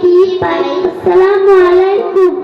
কি পাই আসসালামু আলাইকুম